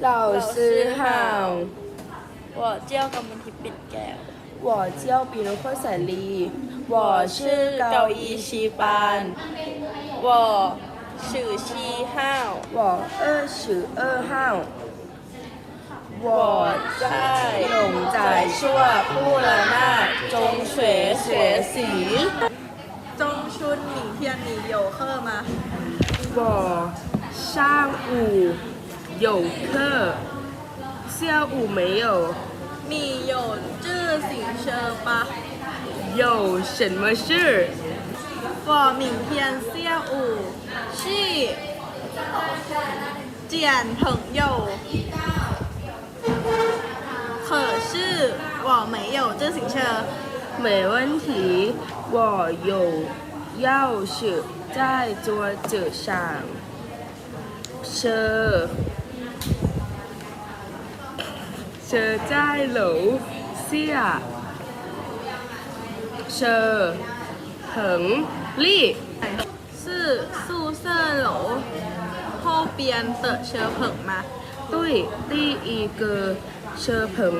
老师好，我叫กำมลทิพย์ปิ่นแก้ว 我叫别人会闪丽，我是高一七班，我是七号我二十二号，我在龙仔硕布勒纳中学学习。中春หนิงเทียนหนีโยเคอร์มา 我上午 有课下午没有。你有自行车吗有什么事？我明天下午去见朋友。可是我没有自行车没问题我有钥匙在桌子上。车 เชอร์จ่ายเหลวเซียเชอเหิงลี่ชื่อซูเซอร์เหลวโเปียนเตอเชอเผงมาตุ้ยตี้อีเกอเชอเผง